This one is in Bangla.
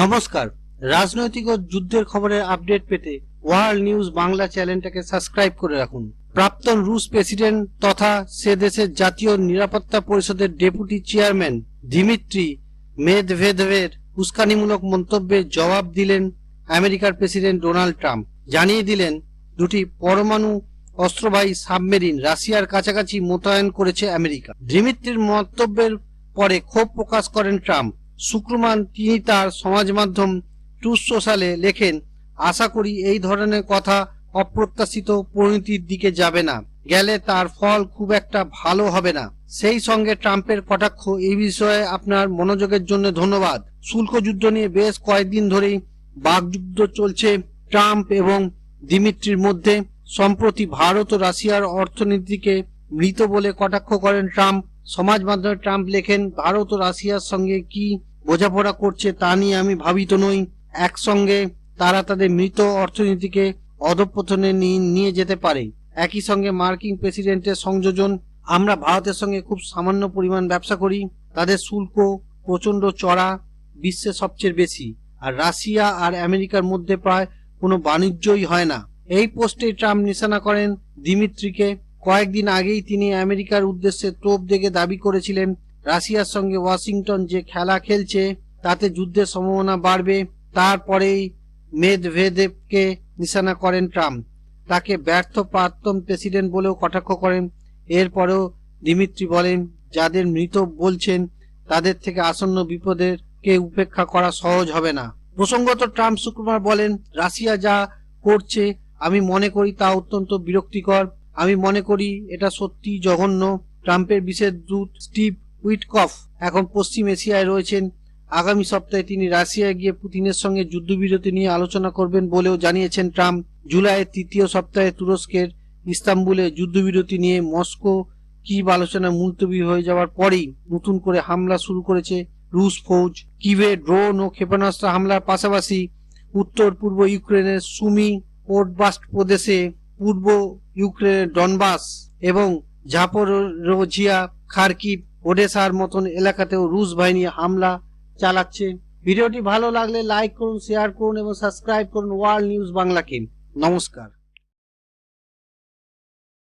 নমস্কার। রাজনৈতিক ও যুদ্ধের খবরের আপডেট পেতে ওয়ার্ল্ড নিউজ বাংলা চ্যানেলটাকে সাবস্ক্রাইব করে রাখুন। প্রাক্তন রুশ প্রেসিডেন্ট তথা সে দেশের জাতীয় নিরাপত্তা পরিষদের ডেপুটি চেয়ারম্যান দিমিত্রি মেদভেদেভের উস্কানিমূলক মন্তব্যে জবাব দিলেন আমেরিকার প্রেসিডেন্ট ডোনাল্ড ট্রাম্প। জানিয়ে দিলেন, দুটি পরমাণু অস্ত্রবাহী সাবমেরিন রাশিয়ার কাছাকাছি মোতায়েন করেছে আমেরিকা। দিমিত্রির মন্তব্যের পরে ক্ষোভ প্রকাশ করেন ট্রাম্প। শুক্রবার তিনি তার সমাজ মাধ্যম ট্রুথ সোশ্যালে লেখেন, আশা করি এই ধরনের কথা অপ্রত্যাশিত পরিণতির দিকে যাবে না। গেলে তার ফল খুব একটা ভালো হবে না। সেই সঙ্গে ট্রাম্পের কটাক্ষ এই বিষয়ে আপনার মনোযোগের জন্য ধন্যবাদ। শুল্ক যুদ্ধ নিয়ে বেশ কয়েকদিন ধরেই বাকযুদ্ধ চলছে ট্রাম্প এবং দিমিত্রির মধ্যে। সম্প্রতি ভারত ও রাশিয়ার অর্থনীতিকে মৃত বলে কটাক্ষ করেন ট্রাম্প। সমাজ মাধ্যমে ট্রাম্প লেখেন, ভারত ও রাশিয়ার সঙ্গে কি বোঝাপড়া করছে তা নিয়ে আমি ভাবিত নই। একসঙ্গে তারা তাদের মৃত অর্থনীতিকে অধপতনে নিয়ে- যেতে পারে। একই সঙ্গে মার্কিন প্রেসিডেন্টের সংযোজন, আমরা ভারতের সঙ্গে খুব সামান্য পরিমাণ ব্যবসা করি। তাদের শুল্ক প্রচণ্ড চড়া বিশ্বে সবচেয়ে বেশি। আর রাশিয়া আর আমেরিকার মধ্যে প্রায় কোনো বাণিজ্যই হয় না। এই পোস্টে ট্রাম্প নিশানা করেন দিমিত্রিকে। কয়েকদিন আগেই তিনি আমেরিকার উদ্দেশ্যে তোপ দেখে দাবি করেছিলেন রাশিয়ার সঙ্গে ওয়াশিংটন যে খেলা খেলছে, তাতে যুদ্ধের সম্ভাবনা বাড়বে। তারপরেই মেদভেদেবকে নিশানা করেন ট্রাম্প। তাকে ব্যর্থ প্রাক্তন প্রেসিডেন্ট বলেও কটাক্ষ করেন। এরপরেও দিমিত্রি বলেন, যাদের মৃত বলছেন, তাদের থেকে আসন্ন বিপদের কে উপেক্ষা করা সহজ হবে না। প্রসঙ্গত ট্রাম্প শুক্রবার বলেন, রাশিয়া যা করছে, আমি মনে করি তা অত্যন্ত বিরক্তিকর। আমি মনে করি এটা সত্যি জঘন্য। ট্রাম্পের বিশেষ দূত স্টিভ উইটকফ। এখন পশ্চিম এশিয়ায় রয়েছেন। আগামী সপ্তাহে তিনি রাশিয়ায় গিয়ে পুতিনের সঙ্গে যুদ্ধবিরতি নিয়ে আলোচনা করবেন বলেও জানিয়েছেন ট্রাম্প। জুলাইয়ের তৃতীয় সপ্তাহে তুরস্কের ইস্তাম্বুলে যুদ্ধবিরতি নিয়ে মস্কো কি আলোচনা মুলতবি হয়ে যাওয়ার পরেই নতুন করে হামলা শুরু করেছে রুশ ফৌজ। কিভে ড্রোন ও ক্ষেপণাস্ত্র হামলার পাশাপাশি উত্তর পূর্ব ইউক্রেনের সুমি পোর্টবাস্ট প্রদেশে পূর্ব ইউক্রেনের ডনবাস এবং ঝাপরোজিয়া, খার্কিভ ওডেসার মতন এলাকাতেও রুশ বাহিনী হামলা চালাচ্ছে। ভিডিওটি ভালো লাগলে লাইক করুন শেয়ার করুন এবং সাবস্ক্রাইব করুন ওয়ার্ল্ড নিউজ বাংলাকে। নমস্কার।